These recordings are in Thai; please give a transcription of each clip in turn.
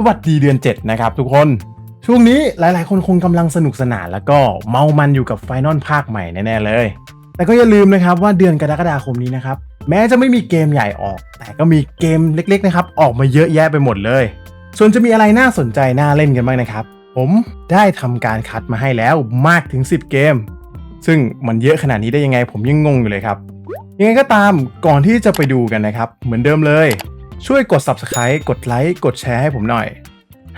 สวัสดีเดือน 7 นะครับทุกคน ช่วงนี้หลายๆ คนคงกำลังสนุกสนานแล้วก็เมามันอยู่กับไฟนอลภาคใหม่แน่ๆเลย แต่ก็อย่าลืมนะครับว่าเดือนกรกฎาคมนี้นะครับ แม้จะไม่มีเกมใหญ่ออก แต่ก็มีเกมเล็กๆนะครับออกมาเยอะแยะไปหมดเลย ส่วนจะมีอะไรน่าสนใจน่าเล่นกันบ้างนะครับ ผมได้ทำการคัดมาให้แล้วมากถึง 10 เกม ซึ่งมันเยอะขนาดนี้ได้ยังไงผมยังงงอยู่เลยครับยังไงก็ตามก่อนที่จะไปดูกันนะครับ เหมือนเดิมเลย ช่วยกด subscribe กดไลค์กดแชร์ให้ผมหน่อย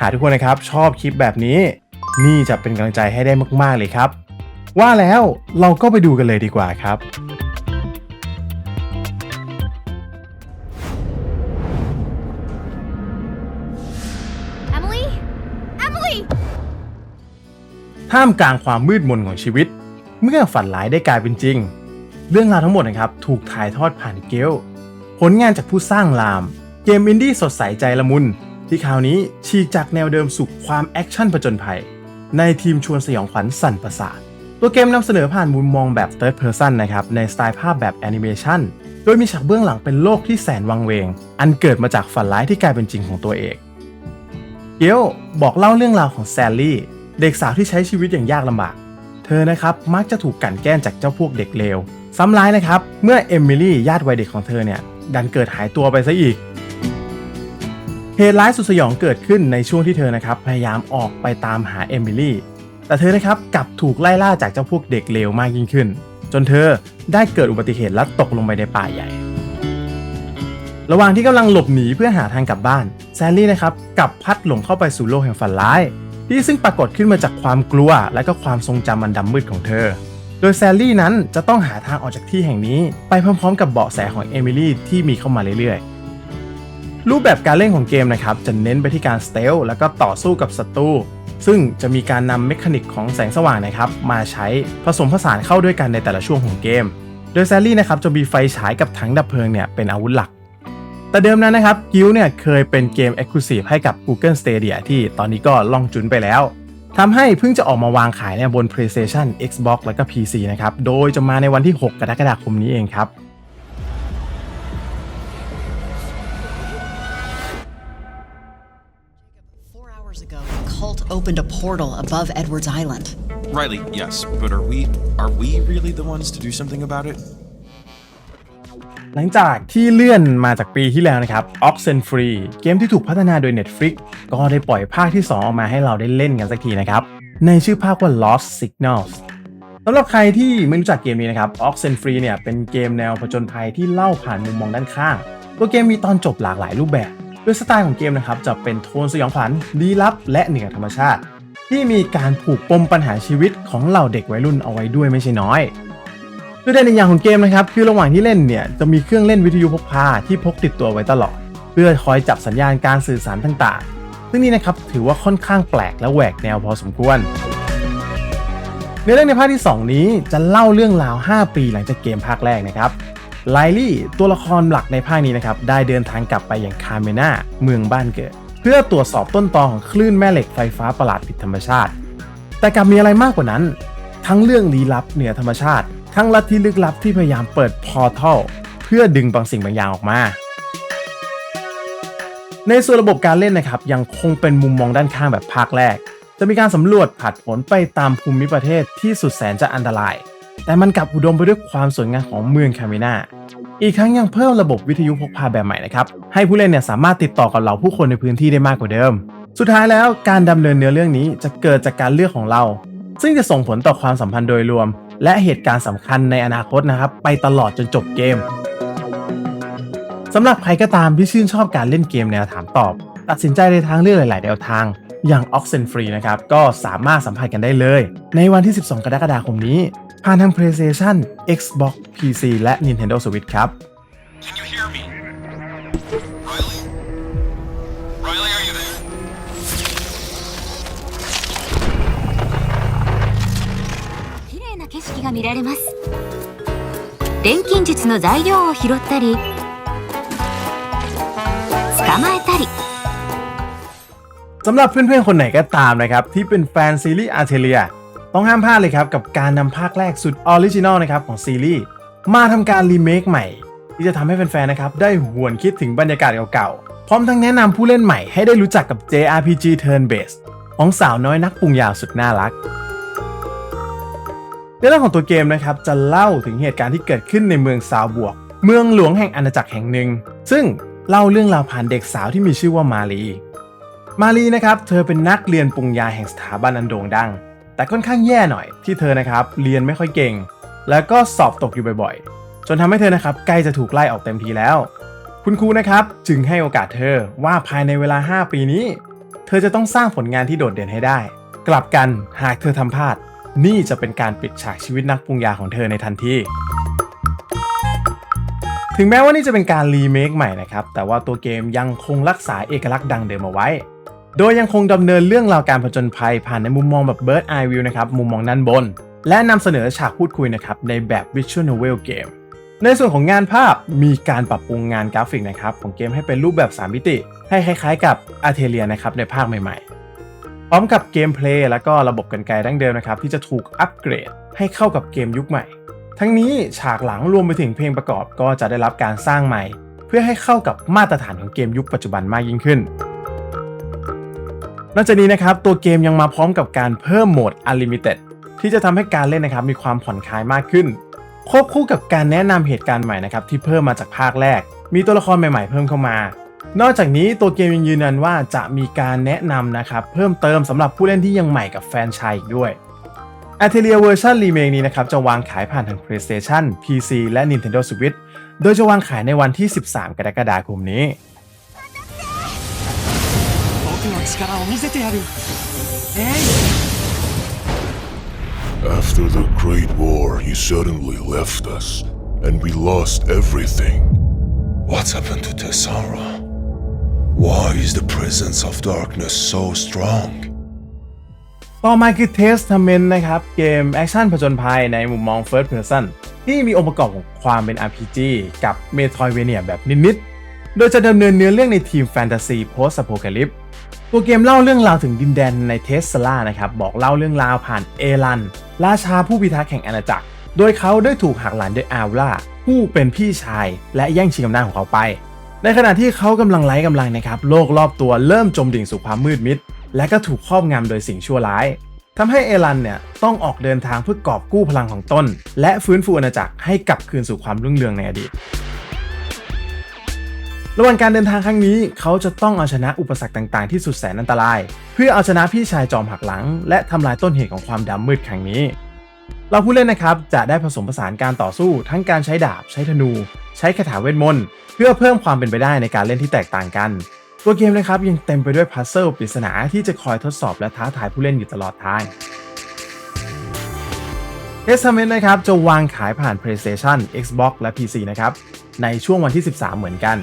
หากทุกคนนะครับ ชอบคลิปแบบนี้ นี่จะเป็นกำลังใจให้ได้มาก ๆ เลยครับ ว่าแล้วเราก็ไปดูกันเลยดีกว่าครับ Emily? Emily! ท่ามกลางความมืดมนของชีวิต เมื่อฝันร้ายได้กลายเป็นจริง เรื่องราวทั้งหมดนะครับ ถูกถ่ายทอดผ่านเกลผลงานจากผู้สร้างลาม เกมอินดี้สดใสใจละมุน ที่คราวนี้ฉีกจากแนวเดิมสู่ความแอคชั่นผจญภัย ในทีมชวนสยองขวัญสั่นประสาท ตัวเกมนำเสนอผ่านมุมมองแบบ third person นะครับ ในสไตล์ภาพแบบแอนิเมชันโดยมีฉากเบื้องหลังเป็นโลกที่แสนวังเวง อันเกิดมาจากฝันร้ายที่กลายเป็นจริงของตัวเองเกลบอกเล่าเรื่องราวของแซลลี่ เด็กสาวที่ใช้ชีวิตอย่างยากลำบาก เธอนะครับมักจะถูกกลั่นแกล้งจากเจ้าพวกเด็กเลวซ้ำร้ายนะครับ เมื่อเอมิลี่ญาติวัยเด็กของเธอเนี่ยดันเกิดหายตัวไปซะอีก เหตุร้ายสุดสยองเกิดขึ้นในช่วงที่เธอนะครับพยายามออกไปตามหาเอมิลี่ แต่เธอนะครับกลับถูกไล่ล่าจากเจ้าพวกเด็กเลวมากยิ่งขึ้น จนเธอได้เกิดอุบัติเหตุและตกลงไปในป่าใหญ่ ระหว่างที่กำลังหลบหนีเพื่อหาทางกลับบ้านแซลลี่นะครับกลับพัดหลงเข้าไปสู่โลกแห่งฝันร้าย ที่ซึ่งปรากฏขึ้นมาจากความกลัว และก็ความทรงจำอันดำมืดของเธอ โดยแซลลี่นั้นจะต้องหาทางออกจากที่แห่งนี้ ไปพร้อมๆ กับเบาะแสของเอมิลี่ที่มีเข้ามาเรื่อยๆ รูปแบบการเล่นของเกมนะครับจะเน้นไปที่การสเตลแล้วก็ต่อสู้กับศัตรูซึ่งจะมีการนำเมคานิกของแสงสว่างนะครับมาใช้ผสมผสานเข้าด้วยกันในแต่ละช่วงของเกม โดยแซลลี่นะครับจะมีไฟฉายกับถังดับเพลิงเนี่ยเป็นอาวุธหลัก แต่เดิมนั้นนะครับกิลเนี่ยเคยเป็นเกม Exclusive ให้กับ Google Stadia ที่ตอนนี้ก็ล่องจุนไปแล้วทำให้เพิ่งจะออกมาวางขายเนี่ยบน PlayStation Xbox แล้วก็ PC นะครับ โดยจะมาในวันที่ 6 กรกฎาคมนี้เองครับ Four hours ago, the cult opened a portal above Edwards Island. Riley, yes, but are we are we really the ones to do something about it? หลังจากที่เลื่อนมาจากปีที่แล้วนะครับ Oxenfree เกมที่ถูกพัฒนาโดย Netflix ก็ได้ปล่อยภาคที่ 2 ออกมาให้เราได้เล่นกันสักทีนะครับ ในชื่อภาคว่า Lost Signals สำหรับใครที่ไม่รู้จักเกมนี้นะครับ Oxenfree เนี่ยเป็นเกมแนวผจญภัยที่เล่าผ่านมุมมองด้านข้าง ตัวเกมมีตอนจบหลากหลายรูปแบบโดยสไตล์ของเกมนะครับจะเป็นโทนสยองขวัญลี้ลับ และเหนือธรรมชาติ ที่มีการผูกปมปัญหาชีวิตของเหล่าเด็กวัยรุ่นเอาไว้ด้วยไม่ใช่น้อยโดยเด่นอีกอย่างของเกมนะครับคือระหว่างที่เล่นเนี่ยจะมีเครื่องเล่นวิทยุพกพาที่พกติดตัวไว้ตลอด เพื่อคอยจับสัญญาณการสื่อสารต่างๆ ซึ่งนี่นะครับถือว่าค่อนข้างแปลกและแหวกแนวพอสมควรในเรื่องในภาคที่ 2 นี้จะเล่าเรื่องราว 5 ปีหลังจากเกมภาคแรกนะครับ ไลลี่ตัวละครหลักในภาคนี้นะครับได้เดินทางกลับไปยังคาเมนาเมืองบ้านเกิด เพื่อตรวจสอบต้นตอของคลื่นแม่เหล็กไฟฟ้าประหลาดผิดธรรมชาติ แต่กลับมีอะไรมากกว่านั้น ทั้งเรื่องลี้ลับเหนือธรรมชาติ ทั้งลัทธิลึกลับที่พยายามเปิดพอร์ทัลเพื่อดึงบางสิ่งบางอย่างออกมาในส่วนระบบการเล่นนะครับยังคงเป็นมุมมองด้านข้างแบบภาคแรก จะมีการสำรวจผัดผลไปตามภูมิประเทศที่สุดแสนจะอันตราย แต่มันกลับอุดมไปด้วยความสวยงามของเมืองคาเมนาอีกทั้งยังเพิ่มระบบวิทยุพกพาแบบใหม่นะครับ ให้ผู้เล่นเนี่ยสามารถติดต่อกับเหล่าผู้คนในพื้นที่ได้มากกว่าเดิม สุดท้ายแล้วการดำเนินเนื้อเรื่องนี้จะเกิดจากการเลือกของเรา ซึ่งจะส่งผลต่อความสัมพันธ์โดยรวม และเหตุการณ์สำคัญในอนาคตนะครับ ไปตลอดจนจบเกมสำหรับใครก็ตามที่ชื่นชอบการเล่นเกมแนวถามตอบ ตัดสินใจในทางเลือกหลายๆแนวทาง อย่าง Oxenfree นะครับก็สามารถสัมผัสกันได้เลย ในวันที่ 12 กรกฎาคมนี้ ผ่านทาง PlayStation Xbox PC และ Nintendo Switch ครับ Can you hear me? Riley? Riley, are you there? 綺麗な景色が見られます錬金術の材料を拾ったり捕まえたり สำหรับเพื่อน ๆ คนไหนก็ตามนะครับ ที่เป็นแฟนซีรีส์อาร์เทเลีย ต้องห้ามพลาดเลยครับ กับการนำภาคแรกสุดออริจินอลนะครับของซีรีส์มาทำการรีเมคใหม่ ที่จะทำให้แฟนๆนะครับได้หวนคิดถึงบรรยากาศเก่าๆ พร้อมทั้งแนะนำผู้เล่นใหม่ให้ได้รู้จักกับ JRPG Turn Based ของสาวน้อยนักปรุงยาวสุดน่ารักในเรื่องของตัวเกมนะครับจะเล่าถึงเหตุการณ์ที่เกิดขึ้นในเมืองซาวบวก เมืองหลวงแห่งอาณาจักรแห่งหนึ่ง ซึ่งเล่าเรื่องราวผ่านเด็กสาวที่มีชื่อว่ามารีมารีนะครับเธอเป็นนักเรียนปรุงยาแห่งสถาบันอันโด่งดัง แต่ค่อนข้างแย่หน่อยที่เธอนะครับเรียนไม่ค่อยเก่ง แล้วก็สอบตกอยู่บ่อยๆ จนทำให้เธอนะครับใกล้จะถูกไล่ออกเต็มทีแล้ว คุณครูนะครับจึงให้โอกาสเธอว่าภายในเวลา 5 ปีนี้ เธอจะต้องสร้างผลงานที่โดดเด่นให้ได้ กลับกันหากเธอทำพลาด นี่จะเป็นการปิดฉากชีวิตนักปรุงยาของเธอในทันทีถึงแม้ว่านี่จะเป็นการรีเมคใหม่นะครับ แต่ว่าตัวเกมยังคงรักษาเอกลักษณ์ดังเดิมเอาไว้ โดยยังคงดำเนินเรื่องราวการผจญภัยผ่านในมุมมองแบบ Bird Eye View นะครับมุมมองด้านบน และนำเสนอฉากพูดคุยนะครับในแบบ Visual Novel เกมในส่วนของงานภาพมีการปรับปรุงงานกราฟิกนะครับของเกมให้เป็นรูปแบบ 3 มิติ ให้คล้ายๆกับ a r t e l i a นะครับในภาคใหม่ๆ พร้อมกับเกมเพลย์และก็ระบบกันไกลดั้งเดิมนะครับที่จะถูกอัปเกรดให้เข้ากับเกมยุคใหม่ ทั้งนี้ฉากหลังรวมไปถึงเพลงประกอบก็จะได้รับการสร้างใหม่ เพื่อให้เข้ากับมาตรฐานของเกมยุคปัจจุบันมากยิ่งขึ้น นอกจากนี้นะครับตัวเกมยังมาพร้อมกับการเพิ่มโหมด Unlimited ที่จะทำให้การเล่นนะครับมีความผ่อนคลายมากขึ้น ควบคู่กับการแนะนำเหตุการณ์ใหม่นะครับที่เพิ่มมาจากภาคแรก มีตัวละครใหม่ๆเพิ่มเข้ามา นอกจากนี้ตัวเกมยังยืนยันว่าจะมีการแนะนำนะครับเพิ่มเติมสำหรับผู้เล่นที่ยังใหม่กับแฟนชายอีกด้วย a t e l i a เวอร์ชันรีเมคนี้นะครับจะวางขายผ่านทาง PlayStation PC และ Nintendo Switch โดยจะวางขายในวันที่ 13 กรกฎาคมนี้ 力を見せてやるえい After the Great War, you suddenly left us, and we lost everything. What's happened to Tessara? Why is the presence of darkness so strong? ต่อมาคือ Testament นะครับ เกมแอคชั่นผจญภัยในมุมมอง First Person ที่มีองค์ประกอบของความเป็น RPG กับ Metroidvania แบบนิดๆ โดยจะดำเนินเนื้อเรื่องในทีมแฟนตาซี Post Apocalypse ตั ตัวเกมเล่าเรื่องราวถึงดินแดนในเทสลานะครับบอกเล่าเรื่องราวผ่านเอรัน ราชาผู้พิทักษ์แห่งอาณาจักร โดยเขาได้ถูกหักหลังโดยอาร่าผู้เป็นพี่ชาย และแย่งชิงอำนาจของเขาไป ในขณะที่เขากำลังไร้กำลังนะครับโลกรอบตัวเริ่มจมดิ่งสู่ความมืดมิด และก็ถูกครอบงำโดยสิ่งชั่วร้ายทำให้เอรันเนี่ยต้องออกเดินทางเพื่อกอบกู้พลังของตนและฟื้นฟูอาณาจักรให้กลับคืนสู่ความรุ่งเรืองในอดีต ระหว่างการเดินทางครั้งนี้ เขาจะต้องเอาชนะอุปสรรคต่างๆที่สุดแสนอันตราย เพื่อเอาชนะพี่ชายจอมหักหลัง และทำลายต้นเหตุของความดำมืดครั้งนี้เราผู้เล่นนะครับจะได้ผสมผสานการต่อสู้ทั้งการใช้ดาบ ใช้ธนู ใช้คาถาเวทมนต์เพื่อเพิ่มความเป็นไปได้ในการเล่นที่แตกต่างกัน ตัวเกมนะครับยังเต็มไปด้วยพัซเซิลปริศนาที่จะคอยทดสอบและท้าทายผู้เล่นอยู่ตลอดทาง Testament นะครับจะวางขายผ่าน PlayStation Xbox และ PC นะครับในช่วงวันที่ 13 เหมือนกัน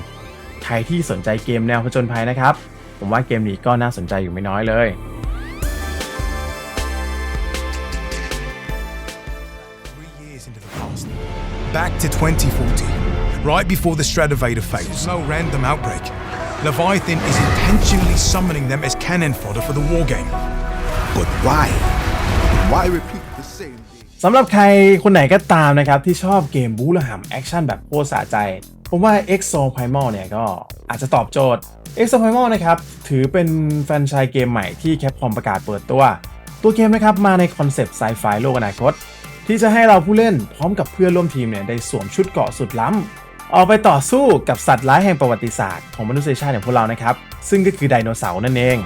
ใครที่สนใจเกมแนวผจญภัยนะครับ ผมว่าเกมนี้ก็น่าสนใจอยู่ไม่น้อยเลย Three years into the past. Back to 2040, right before the Stratovator phase. There's no random outbreak. Leviathan is intentionally summoning them as cannon fodder for the war game. But why? Why repeat the same thing? สำหรับใครคนไหนก็ตามนะครับ ที่ชอบเกมบู๊ระห่ำแอคชั่นแบบโคตรสะใจ ผมว่า Exo Primal เนี่ยก็อาจจะตอบโจทย์ Exo Primal นะครับถือเป็นแฟรนไชายเกมใหม่ที่แคปคอมประกาศเปิดตัว ตัวเกมนะครับมาในคอนเซปต์ไซไฟโลกอนาคต ที่จะให้เราผู้เล่นพร้อมกับเพื่อนร่วมทีมเนี่ยได้สวมชุดเกาะสุดล้ำ ออกไปต่อสู้กับสัตว์ร้ายแห่งประวัติศาสตร์ของมนุษยชาติอย่างพวกเรานะครับ ซึ่งก็คือไดโนเสาร์นั่นเอง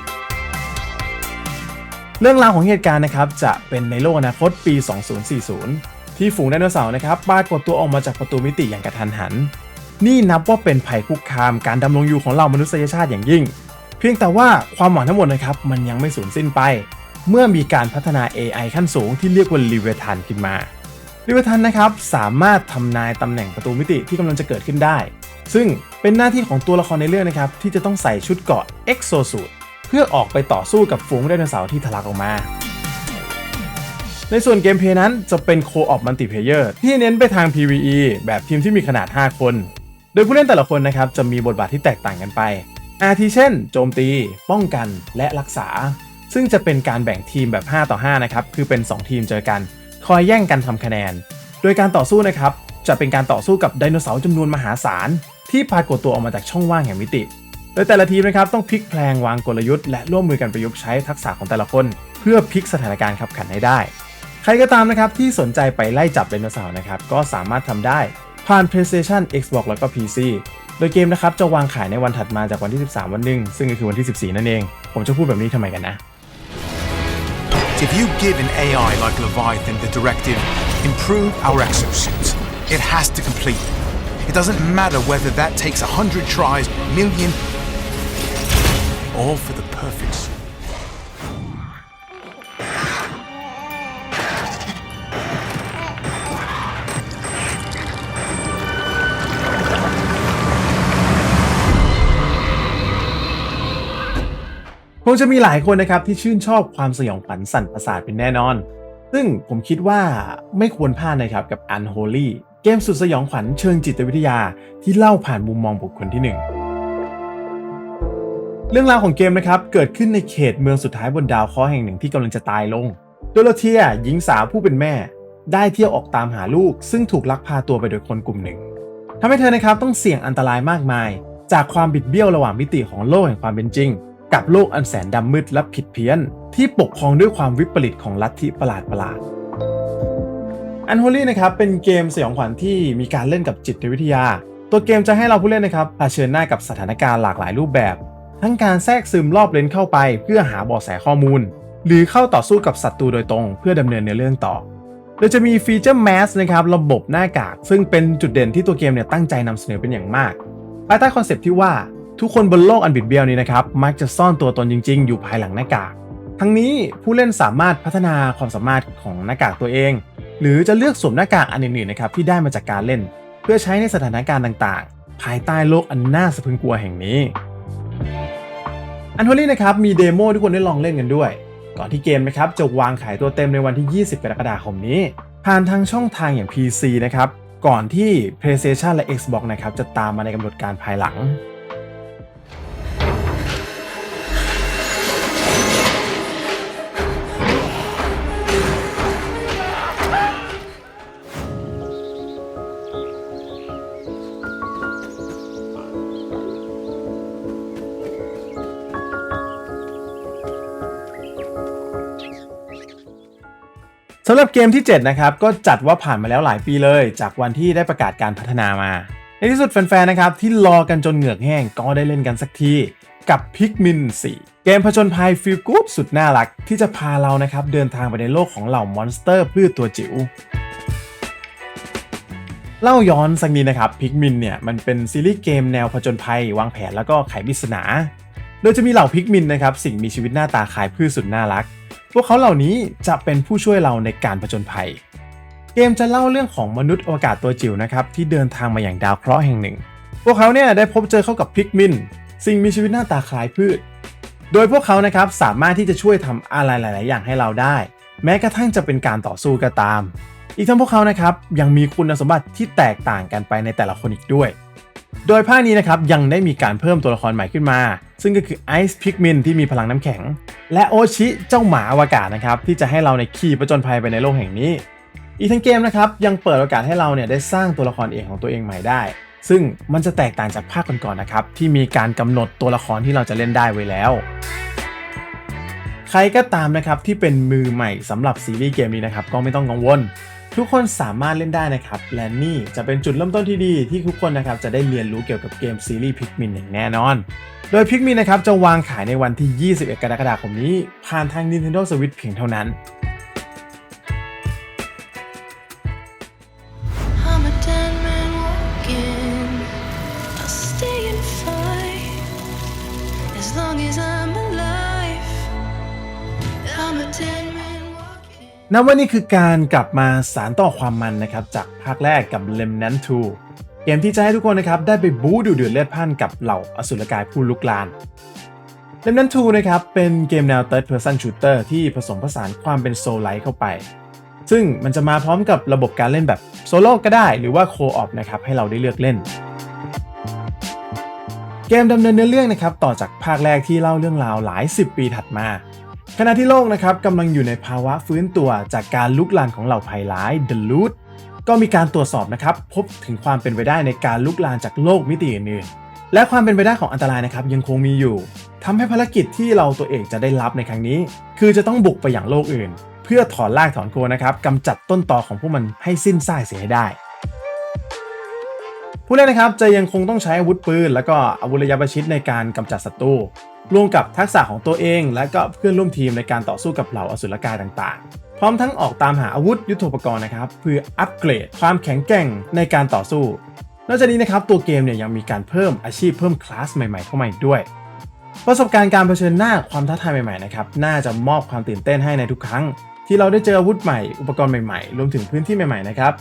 เรื่องราวของเหตุการณ์นะครับจะเป็นในโลกอนาคตปี 2040 ที่ฝูงไดโนเสาร์นะครับปรากฏตัวออกมาจากประตูมิติอย่างกระทันหัน นี่นับว่าเป็นภัยคุกคามการดำรงอยู่ของเรามนุษยชาติอย่างยิ่ง เพียงแต่ว่าความหวังทั้งหมดนะครับมันยังไม่สูญสิ้นไป เมื่อมีการพัฒนา AI ขั้นสูงที่เรียกว่า l ิเวทันขึ้นมาลิเวทันนะครับสามารถทำนายตำแหน่งประตูมิติที่กำลังจะเกิดขึ้นได้ ซึ่งเป็นหน้าที่ของตัวละครในเรื่องนะครับที่จะต้องใส่ชุดเกราะ Exosuit เพื่อออกไปต่อสู้กับฝูงไดโนเสาร์ที่ทะลักออกมาในส่วนเกมเพย์นั้นจะเป็นโคออ p มัลติเพเยอร์ที่เน้นไปทาง PVE แบบทีมที่มีขนาด 5 คน โดยผู้เล่นแต่ละคนนะครับจะมีบทบาทที่แตกต่างกันไป อาทิเช่น โจมตี ป้องกันและรักษา ซึ่งจะเป็นการแบ่งทีมแบบ 5 ต่อ 5 นะครับ คือเป็น 2 ทีมเจอกัน คอยแย่งกันทำคะแนน โดยการต่อสู้นะครับ จะเป็นการต่อสู้กับไดโนเสาร์จำนวนมหาศาล ที่ปรากฏตัวออกมาจากช่องว่างแห่งมิติ โดยแต่ละทีมนะครับต้องพลิกแพลงวางกลยุทธ์และร่วมมือกันประยุกต์ใช้ทักษะของแต่ละคน เพื่อพลิกสถานการณ์ขับขันให้ได้ ใครก็ตามนะครับที่สนใจไปไล่จับไดโนเสาร์นะครับก็สามารถทำได้ ผ่าน PlayStation Xbox แล้วก็ PC โดยเกมนะครับจะวางขายในวันถัดมาจากวันที่ 13 วันหนึ่งซึ่งก็คือวันที่ 14 นั่นเอง ผมจะพูดแบบนี้ทำไมกันนะ If you give an AI like Leviathan the directive, improve our exosuits, it has to complete. It doesn't matter whether that takes a hundred tries, million, all for the perfect งจะมีหลายคนนะครับที่ชื่นชอบความสยองขวัญสั่นประสาทเป็นแน่นอน ซึ่งผมคิดว่าไม่ควรพลาดนะครับกับ Unholy เกมสุดสยองขวัญเชิงจิตวิทยาที่เล่าผ่านมุมมองบุคคลที่หนึ่งเรื่องราวของเกมนะครับเกิดขึ้นในเขตเมืองสุดท้ายบนดาวเคราะห์แห่งหนึ่งที่กำลังจะตายลง โดโลเทียหญิงสาวผู้เป็นแม่ ได้เที่ยวออกตามหาลูก ซึ่งถูกลักพาตัวไปโดยคนกลุ่มหนึ่งทำให้เธอนะครับต้องเสี่ยงอันตรายมากมาย จากความบิดเบี้ยวระหว่างมิติของโลกแห่งความเป็นจริง กับโลกอันแสนดำมืดและผิดเพี้ยน ที่ปกครองด้วยความวิปริตของลัทธิประหลาดประหลาดอันโฮลี่นะครับเป็นเกมสยองขวัญที่มีการเล่นกับจิตวิทยา ตัวเกมจะให้เราผู้เล่นนะครับเผชิญหน้ากับสถานการณ์หลากหลายรูปแบบ ทั้งการแทรกซึมรอบเลนเข้าไป เพื่อหาเบาะแสข้อมูล หรือเข้าต่อสู้กับศัตรูโดยตรง เพื่อดำเนินเนื้อเรื่องต่อโดยจะมีฟีเจอร์แมสนะครับระบบหน้ากาก ซึ่งเป็นจุดเด่นที่ตัวเกมเนี่ยตั้งใจนำเสนอเป็นอย่างมากภายใต้คอนเซปต์ที่ว่า ทุกคนบนโลกอันบิดเบี้ยวนี้นะครับมักจะซ่อนตัวตนจริง ๆ อยู่ภายหลังหน้ากาก ทั้งนี้ผู้เล่นสามารถพัฒนาความสามารถของหน้ากากตัวเอง หรือจะเลือกสวมหน้ากากอันอื่นๆนะครับที่ได้มาจากการเล่น เพื่อใช้ในสถานการณ์ต่างๆ ภายใต้โลกอันน่าสะพรึงกลัวแห่งนี้อันโทลี่นะครับมีเดโมที่คนได้ลองเล่นกันด้วย ก่อนที่เกมนะครับจะวางขายตัวเต็มในวันที่ 20 กรกฎาคมนี้ ผ่านทางช่องทางอย่าง PC นะครับก่อนที่ PlayStation และ Xbox นะครับจะตามมาในกำหนดการภายหลังำหรับเกมที่ 7 นะครับ ก็จัดว่าผ่านมาแล้วหลายปีเลย จากวันที่ได้ประกาศการพัฒนามา ในที่สุดแฟนๆ นะครับที่รอกันจนเหงือกแห้งก็ได้เล่นกันสักทีกับ Pikmin 4เกมผจญภัยฟิลกู๊ดสุดน่ารัก ที่จะพาเรานะครับเดินทางไปในโลกของเหล่ามอนสเตอร์พืชตัวจิ๋วเล่าย้อนสักนิดนะครับ Pikmin เนี่ยมันเป็นซีรีส์เกมแนวผจญภัย วางแผนแล้วก็ไขปริศนา โดยจะมีเหล่าพิกมินนะครับสิ่งมีชีวิตหน้าตาคล้ายพืชสุดน่ารัก พวกเขาเหล่านี้จะเป็นผู้ช่วยเราในการผจญภัย เกมจะเล่าเรื่องของมนุษย์อวกาศตัวจิ๋วนะครับที่เดินทางมาอย่างดาวเคราะห์แห่งหนึ่ง พวกเขาเนี่ยได้พบเจอเข้ากับพิกมินสิ่งมีชีวิตหน้าตาคล้ายพืช โดยพวกเขานะครับสามารถที่จะช่วยทำอะไรหลาย ๆ อย่างให้เราได้ แม้กระทั่งจะเป็นการต่อสู้ก็ตาม อีกทั้งพวกเขานะครับยังมีคุณสมบัติที่แตกต่างกันไปในแต่ละคนอีกด้วย โดยภาคนี้นะครับยังได้มีการเพิ่มตัวละครใหม่ขึ้นมา ซึ่งก็คือไอซ์พิกมินที่มีพลังน้ำแข็ง และโอชิเจ้าหมาอวกาศนะครับ ที่จะให้เราในขี่ประจนภัยไปในโลกแห่งนี้ อีกทั้งเกมนะครับ ยังเปิดโอกาสให้เราเนี่ยได้สร้างตัวละครเองของตัวเองใหม่ได้ ซึ่งมันจะแตกต่างจากภาคก่อนๆนะครับที่มีการกำหนดตัวละครที่เราจะเล่นได้ไว้แล้วใครก็ตามนะครับที่เป็นมือใหม่สำหรับซีรีส์เกมนี้นะครับก็ไม่ต้องกังวล ทุกคนสามารถเล่นได้นะครับ และนี่จะเป็นจุดเริ่มต้นที่ดีที่ทุกคนนะครับจะได้เรียนรู้เกี่ยวกับเกมซีรีส์พิกมินอย่างแน่นอน โดยพิกมินนะครับจะวางขายในวันที่ 21 กรกฎาคมนี้ ผ่านทาง Nintendo Switch เพียงเท่านั้น I'm a dead man walking. I'll stay and fight as long as I'm alive. I'm a dead man walking. นับว่านี่คือการกลับมาสารต่อความมันนะครับจากภาคแรกกับ Remnant 2 เกมที่จะให้ทุกคนนะครับได้ไปบู๊ดูเดือดเลือดพล่านกับเหล่าอสุรกายผู้ลุกลาน Remnant 2นะครับเป็นเกมแนว Third Person Shooter ที่ผสมผสานความเป็นโซลไลท์เข้าไป ซึ่งมันจะมาพร้อมกับระบบการเล่นแบบโซโล่ก็ได้ หรือว่าโคออปนะครับให้เราได้เลือกเล่น เกมดำเนินเนื้อเรื่องนะครับต่อจากภาคแรกที่เล่าเรื่องราวหลาย 10 ปีถัดมาขณะที่โลกนะครับกำลังอยู่ในภาวะฟื้นตัวจากการลุกลานของเหล่าภัยร้าย The Loot ก็มีการตรวจสอบนะครับ พบถึงความเป็นไปได้ในการลุกลานจากโลกมิติอื่นๆและความเป็นไปได้ของอันตรายนะครับยังคงมีอยู่ทำให้ภารกิจที่เราตัวเองจะได้รับในครั้งนี้ คือจะต้องบุกไปอย่างโลกอื่น เพื่อถอนรากถอนโคนนะครับกำจัดต้นตอของพวกมันให้สิ้นซากเสียให้ได้ผู้เล่นนะครับจะยังคงต้องใช้อาวุธปืน แล้วก็อาวุธระยะประชิดในการกำจัดศัตรูรวมกับทักษะของตัวเอง และก็เพื่อนร่วมทีมในการต่อสู้กับเหล่าอสุรกายต่างๆ พร้อมทั้งออกตามหาอาวุธยุทโธปกรณ์นะครับเพื่ออัปเกรดความแข็งแกร่งในการต่อสู้ นอกจากนี้นะครับตัวเกมเนี่ยยังมีการเพิ่มอาชีพเพิ่มคลาสใหม่ๆเข้ามาอีกด้วย ประสบการณ์การเผชิญหน้าความท้าทายใหม่ๆนะครับน่าจะมอบความตื่นเต้นให้ในทุกครั้ง ที่เราได้เจออาวุธใหม่อุปกรณ์ใหม่ๆรวมถึงพื้นที่ใหม่ๆนะครับ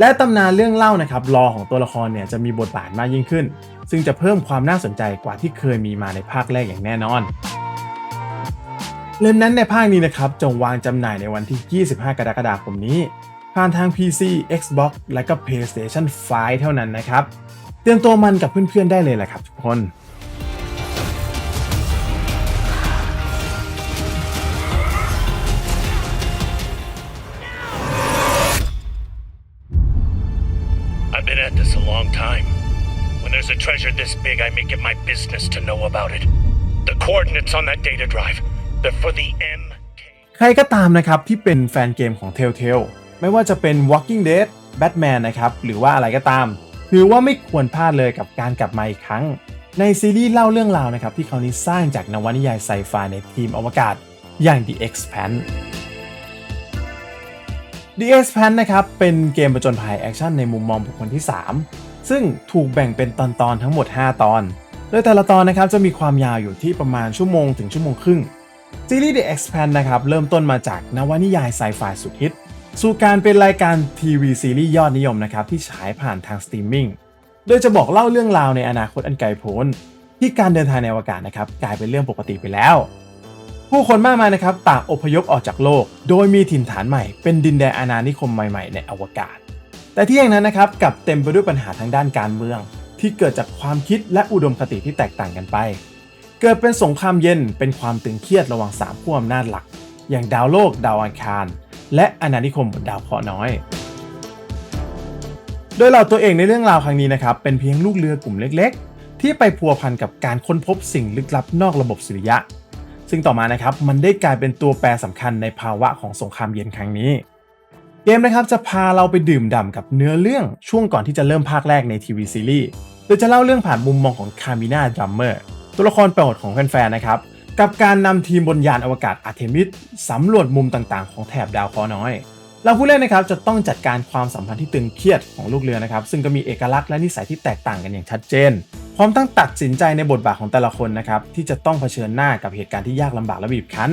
และตำนานเรื่องเล่านะครับรอของตัวละครเนี่ยจะมีบทบาทมากยิ่งขึ้น ซึ่งจะเพิ่มความน่าสนใจกว่าที่เคยมีมาในภาคแรกอย่างแน่นอน เล่มนั้นในภาคนี้นะครับจงวางจำหน่ายในวันที่ 25 กรกฎาคมนี้ ผ่านทาง PC Xbox และก็ PlayStation 5 เท่านั้นนะครับ เตรียมตัวมันกับเพื่อนๆได้เลยแหละครับทุกคน treasure this big, I make it my business to know about it. The coordinates on that data drive they're for the MK. ใครก็ตามนะครับที่เป็นแฟนเกมของ Telltale ไม่ว่าจะเป็น Walking Dead Batman นะครับหรือว่าอะไรก็ตาม ถือว่าไม่ควรพลาดเลยกับการกลับมาอีกครั้ง ในซีรีส์เล่าเรื่องราวนะครับที่เขาวนี้สร้างจากนวนิยายไซไฟในทีมอวกาศอย่าง The Expanse The Expanse นะครับเป็นเกมประจนภัยแอคชั่นในมุมมองบุคคลที่ 3 ซึ่งถูกแบ่งเป็นตอนๆทั้งหมด 5 ตอน โดยแต่ละตอนนะครับจะมีความยาวอยู่ที่ประมาณชั่วโมงถึงชั่วโมงครึ่ง ซีรีส์ The Expanse นะครับเริ่มต้นมาจากนวนิยายไซไฟสุดฮิต สู่การเป็นรายการทีวีซีรีส์ยอดนิยมนะครับที่ฉายผ่านทางสตรีมมิ่งโดยจะบอกเล่าเรื่องราวในอนาคตอันไกลโพ้นที่การเดินทางในอวกาศนะครับกลายเป็นเรื่องปกติไปแล้ว ผู้คนมากมายนะครับต่างอพยพออกจากโลก โดยมีถิ่นฐานใหม่เป็นดินแดนอาณานิคมใหม่ๆ ในอวกาศ แต่ที่อย่างนั้นนะครับกลับเต็มไปด้วยปัญหาทางด้านการเมือง ที่เกิดจากความคิดและอุดมคติที่แตกต่างกันไป เกิดเป็นสงครามเย็นเป็นความตึงเครียดระหว่างสามขั้วอำนาจหลัก อย่างดาวโลก ดาวอังคาร และอาณานิคมบนดาวเคราะห์น้อย โดยเราตัวเองในเรื่องราวครั้งนี้นะครับ เป็นเพียงลูกเรือกลุ่มเล็กๆ ที่ไปพัวพันกับการค้นพบสิ่งลึกลับนอกระบบสุริยะ ซึ่งต่อมานะครับมันได้กลายเป็นตัวแปรสำคัญในภาวะของสงครามเย็นครั้งนี้ เกมนะครับจะพาเราไปดื่มด่ำกับเนื้อเรื่องช่วงก่อนที่จะเริ่มภาคแรกในทีวีซีรีส์โดยจะเล่าเรื่องผ่านมุมมองของคามิน่าดัมเมอร์ ตัวละครโปรดของแฟนๆนะครับกับการนำทีมบนยานอวกาศอาร์เทมิสสำรวจมุมต่างๆ ของแถบดาวเคราะห์น้อยเราผู้เล่นนะครับจะต้องจัดการความสัมพันธ์ที่ตึงเครียดของลูกเรือนะครับ ซึ่งก็มีเอกลักษณ์และนิสัยที่แตกต่างกันอย่างชัดเจน พร้อมทั้งตัดสินใจในบทบาทของแต่ละคนนะครับ ที่จะต้องเผชิญหน้ากับเหตุการณ์ที่ยากลำบากและบีบคั้น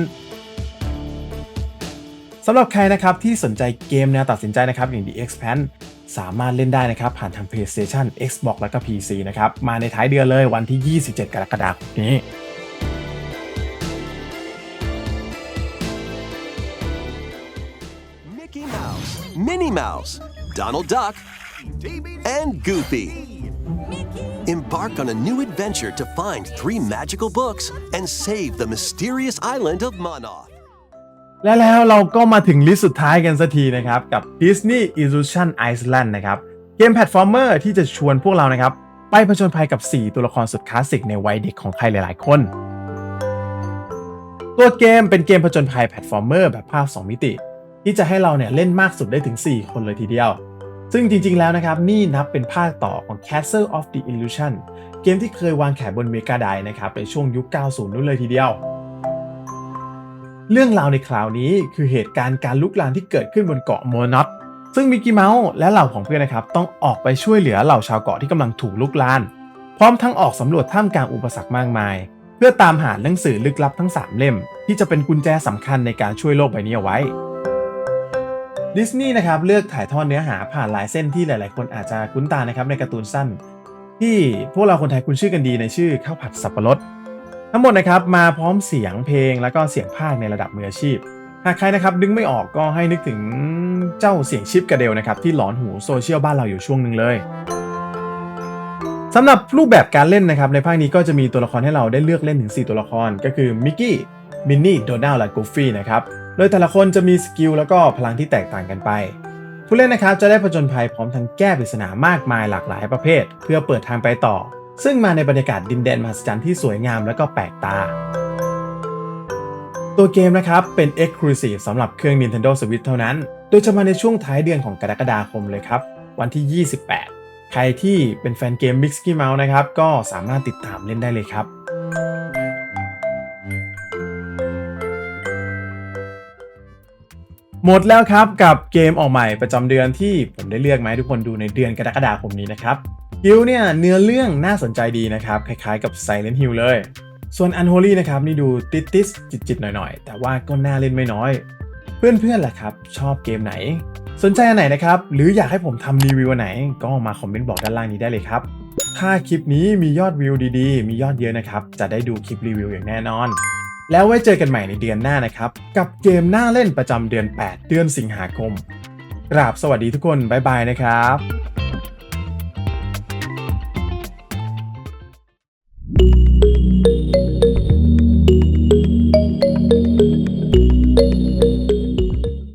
สำหรับใครนะครับที่สนใจเกมแนวตัดสินใจนะครับอย่าง The Expanse สามารถเล่นได้นะครับ ผ่านทาง PlayStation Xbox แล้วก็ PC นะครับ มาในท้ายเดือนเลยวันที่ 27 กรกฎาคมนี้ Mickey Mouse, Minnie Mouse, Donald Duck, and Goofy. Embark on a new adventure to find three magical books and save the mysterious island of Monoth. และแล้วเราก็มาถึงลิสต์สุดท้ายกันสักทีนะครับ กับ Disney Illusion Island นะครับ เกมแพลตฟอร์มเมอร์ที่จะชวนพวกเรานะครับ ไปผจญภัยกับ 4 ตัวละครสุดคลาสสิกในวัยเด็กของใครหลายๆ คน ตัวเกมเป็นเกมผจญภัยแพลตฟอร์มเมอร์แบบภาพ 2 มิติ ที่จะให้เราเนี่ยเล่นมากสุดได้ถึง 4 คนเลยทีเดียว ซึ่งจริงๆแล้วนะครับ นี่นับเป็นภาคต่อของ Castle of the Illusion เกมที่เคยวางแขายบนเมกาไดนะครับในช่วงยุค 90 นู้นเลยทีเดียว เรื่องราวในคราวนี้คือเหตุการณ์การลุกลามที่เกิดขึ้นบนเกาะโมนอตซึ่งมิกกี้เมาส์และเหล่าของเพื่อนนะครับต้องออกไปช่วยเหลือเหล่าชาวเกาะที่กำลังถูกลุกลานพร้อมทั้งออกสำรวจท่ามกลางอุปสรรคมากมาย เพื่อตามหาหนังสือลึกลับทั้ง 3 เล่ม ที่จะเป็นกุญแจสำคัญในการช่วยโลกใบนี้เอาไว้ดิสนีย์นะครับเลือกถ่ายทอดเนื้อหาผ่านลายเส้นที่หลาย ๆ คนอาจจะคุ้นตานะครับในการ์ตูนสั้น ที่พวกเราคนไทยคุ้นชื่อกันดีในชื่อข้าวผัดสับปะรด ทั้งหมดนะครับมาพร้อมเสียงเพลงแล้วก็เสียงภาคในระดับมืออาชีพ หากใครนะครับนึกไม่ออกก็ให้นึกถึงเจ้าเสียงชิปกระเดลนะครับที่หลอนหูโซเชียลบ้านเราอยู่ช่วงหนึ่งเลยสำหรับรูปแบบการเล่นนะครับในภาคนี้ก็จะมีตัวละครให้เราได้เลือกเล่นถึง 4 ตัวละคร ก็คือมิกกี้มินนี่โดนัลและกูฟี่นะครับโดยแต่ละคนจะมีสกิลแล้วก็พลังที่แตกต่างกันไป ผู้เล่นนะครับจะได้ผจญภัยพร้อมทั้งแก้ปริศนามากมายหลากหลายประเภท เพื่อเปิดทางไปต่อ ซึ่งมาในบรรยากาศดินแดนมหัศจรรย์ที่สวยงามและก็แปลกตา ตัวเกมนะครับเป็น Exclusive สำหรับเครื่อง Nintendo Switch เท่านั้น โดยจะมาในช่วงท้ายเดือนของกรกฎาคมเลยครับ วันที่ 28 ใครที่เป็นแฟนเกม Mixky Mouse นะครับก็สามารถติดตามเล่นได้เลยครับ หมดแล้วครับกับเกมออกใหม่ประจำเดือนที่ผมได้เลือกมาให้ทุกคนดูในเดือนกรกฎาคมนี้นะครับฮิลเนี่ยเนื้อเรื่องน่าสนใจดีนะครับ คล้ายๆกับ Silent Hill เลย ส่วน Unholy นะครับ นี่ดูติดติสจิตจิตๆหน่อยๆ แต่ว่าก็น่าเล่นไม่น้อย เพื่อนๆล่ะครับ ชอบเกมไหน สนใจอันไหนนะครับ หรืออยากให้ผมทำรีวิวอันไหน ก็มาคอมเมนต์บอกด้านล่างนี้ได้เลยครับ ถ้าคลิปนี้มียอดวิวดีๆ มียอดเยอะนะครับจะได้ดูคลิปรีวิวอย่างแน่นอน แล้วไว้เจอกันใหม่ในเดือนหน้านะครับ กับเกมน่าเล่นประจำเดือน 8 เดือนสิงหาคม กราบสวัสดีทุกคน บ๊ายบายนะครับ